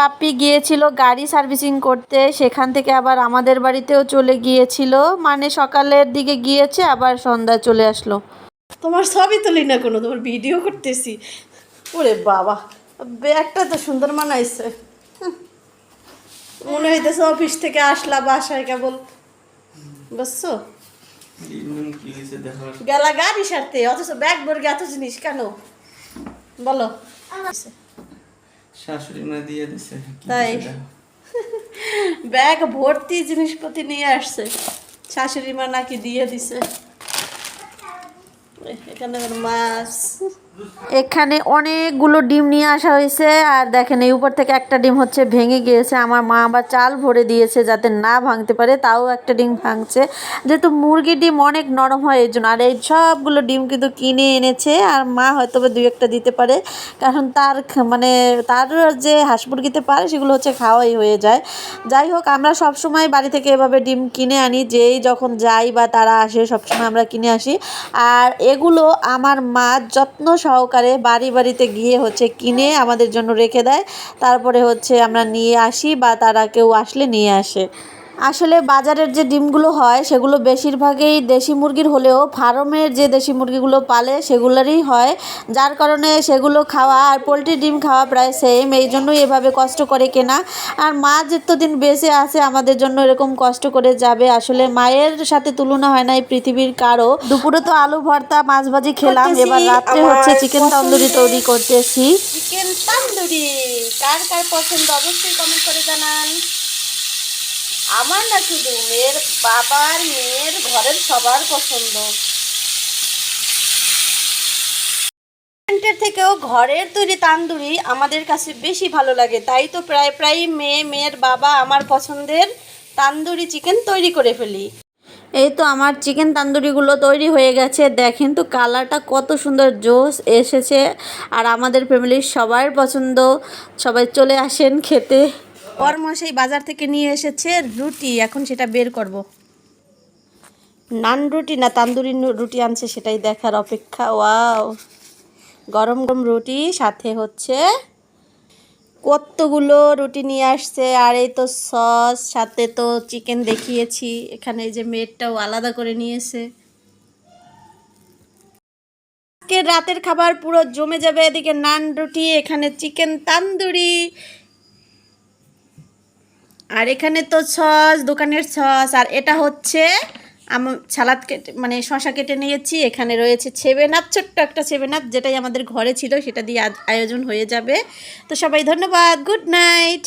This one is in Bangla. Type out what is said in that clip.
বাপ্পি গিয়েছিল গাড়ি সার্ভিসিং করতে সেখান থেকে আবার আমাদের বাড়িতেও চলে গিয়েছিল। মানে সকালের দিকে গিয়েছে আবার সন্ধ্যায় চলে আসলো। তোমার ছবি তুলি না কোনো তোমার ভিডিও করতেছি। ওরে বাবা ব্যাগটা তো সুন্দর মানাইছে। মনে হইতেছে অফিস থেকে আসলা বাসায় কেবল। বুঝছ? গেলা গাড়ি সারতে অথচ ব্যাগ ভরে এত জিনিস কেন? বলো। শাশুড়ি মা দিয়ে দিছে। তাই? ব্যাগ ভর্তি জিনিসপত্র নিয়ে আসছে। শাশুড়ি মা নাকি দিয়ে দিছে। এখানে মাছ। এখানে অনেকগুলো ডিম নিয়ে আসা হয়েছে। আর দেখেন এই উপর থেকে একটা ডিম হচ্ছে ভেঙে গিয়েছে। আমার মা আবার চাল ভরে দিয়েছে যাতে না ভাঙতে পারে, তাও একটা ডিম ভাঙছে। যেহেতু মুরগির ডিম অনেক নরম হয় এই জন্য। আর এই সবগুলো ডিম কিন্তু কিনে এনেছে, আর মা হয়তো বা দুই একটা দিতে পারে। কারণ তার মানে তার যে হাঁস মুরগিতে পারে, সেগুলো হচ্ছে খাওয়াই হয়ে যায়। যাই হোক, আমরা সব সময় বাড়ি থেকে এভাবে ডিম কিনে আনি, যেই যখন যাই বা তারা আসে, সবসময় আমরা কিনে আসি। আর এগুলো আমার মা যত্ন সহকারে বাড়ি বাড়িতে গিয়ে হচ্ছে কিনে আমাদের জন্য রেখে দেয়। তারপরে হচ্ছে আমরা নিয়ে আসি বা তারা কেউ আসলে নিয়ে আসে। আসলে বাজারের যে ডিমগুলো হয় সেগুলো বেশিরভাগই দেশি মুরগির হলেও ফার্মের যে দেশি মুরগিগুলো পালে সেগুলোরই হয়। যার কারণে সেগুলো খাওয়া আর পোলট্রি ডিম খাওয়া প্রায় সেম এই জন্যই এভাবে কষ্ট করে কেনা। আর মা যেতদিন বেঁচে আছে আমাদের জন্য এরকম কষ্ট করে যাবে। আসলে মায়ের সাথে তুলনা হয় না এই পৃথিবীর কারও। দুপুরে তো আলু ভর্তা মাছ ভাজি খেলাম। এবার রাত্রে হচ্ছে চিকেন তন্দুরি তৈরি করতেছি। চিকেন তন্দুরি? কার কার পছন্দ? অবশ্যই কমেন্ট করে জানান। আমার না শুধু মেয়ের বাবার, মেয়ের ঘরের সবার পছন্দ। রেস্টুরেন্টের থেকেও ঘরের তৈরি তান্দুরি আমাদের কাছে বেশি ভালো লাগে। তাই তো প্রায় প্রায় মেয়ে, মেয়ের বাবা আমার পছন্দের তান্দুরি চিকেন তৈরি করে ফেলি। এই তো আমার চিকেন তান্দুরিগুলো তৈরি হয়ে গেছে। দেখেন তো কালারটা কত সুন্দর জোস এসেছে। আর আমাদের ফ্যামিলির সবার পছন্দ। সবাই চলে আসেন খেতে। সেই বাজার থেকে নিয়ে এসেছে রুটি এখন সেটা বের করব। নান রুটি না তান্দুরি রুটি আনছে সেটাই দেখার অপেক্ষা ওয়াও। গরম গরম রুটি সাথে হচ্ছে কতগুলো রুটি নিয়ে আসছে আর এই তো সস সাথে তো চিকেন দেখিয়েছি এখানে এই যে মেটটাও আলাদা করে নিয়েছে। আজকে রাতের খাবার পুরো জমে যাবে এদিকে নান রুটি এখানে চিকেন তান্দুরি। আর এখানে তো সস, দোকানের সস, আর এটা হচ্ছে আমি ছালাদ কেটে মানে শশা কেটে নিয়েছি। এখানে রয়েছে আপ ছোট্ট একটা আপ যেটাই আমাদের ঘরে ছিল, সেটা দিয়ে আয়োজন হয়ে যাবে। তো সবাই ধন্যবাদ, গুড নাইট।